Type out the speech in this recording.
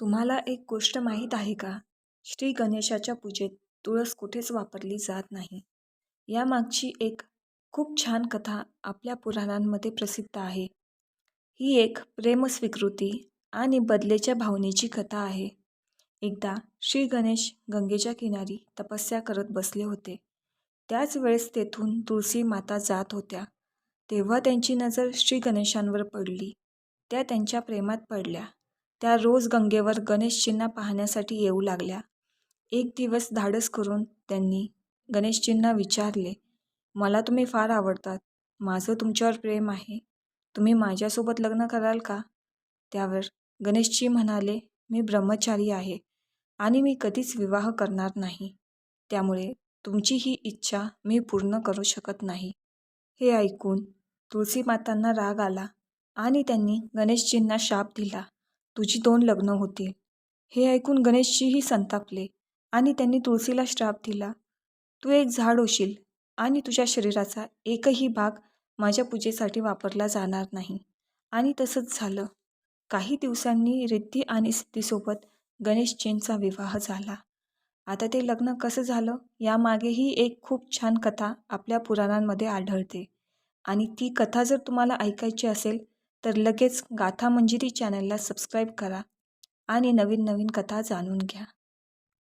तुम्हाला एक गोष्ट माहीत आहे का? श्री गणेशाच्या पूजेत तुळस कुठेच वापरली जात नाही. यामागची एक खूप छान कथा आपल्या पुराणांमध्ये प्रसिद्ध आहे. ही एक प्रेमस्वीकृती आणि बदलेच्या भावनेची कथा आहे. एकदा श्री गणेश गंगेच्या किनारी तपस्या करत बसले होते. त्याच वेळेस तेथून तुळसी माता जात होत्या. तेव्हा त्यांची नजर श्री गणेशांवर पडली. त्या त्यांच्या प्रेमात पडल्या. त्या रोज गंगेवर गणेशजींना पाहण्यासाठी येऊ लागल्या. एक दिवस धाडस करून त्यांनी गणेशजींना विचारले मला तुम्ही फार आवडतात. माझं तुमच्यावर प्रेम आहे. तुम्ही माझ्यासोबत लग्न कराल का? त्यावर गणेशजी म्हणाले मी ब्रह्मचारी आहे आणि मी कधीच विवाह करणार नाही. त्यामुळे तुमची ही इच्छा मी पूर्ण करू शकत नाही. हे ऐकून तुळसी मातांना राग आला आणि त्यांनी गणेशजींना शाप दिला. तुझी दोन लग्न होतील. हे ऐकून गणेशजीही संतापले आणि त्यांनी तुळसीला श्राप दिला. तू एक झाड होशील आणि तुझ्या शरीराचा एकही भाग माझ्या पूजेसाठी वापरला जाणार नाही. आणि तसंच झालं. काही दिवसांनी रिद्धी आणि सिद्धीसोबत गणेशजींचा विवाह झाला. आता ते लग्न कसं झालं यामागेही एक खूप छान कथा आपल्या पुराणांमध्ये आढळते. आणि ती कथा जर तुम्हाला ऐकायची असेल तर लगेच गाथा मंजिरी चॅनलला सबस्क्राईब करा आणि नवीन नवीन कथा जाणून घ्या.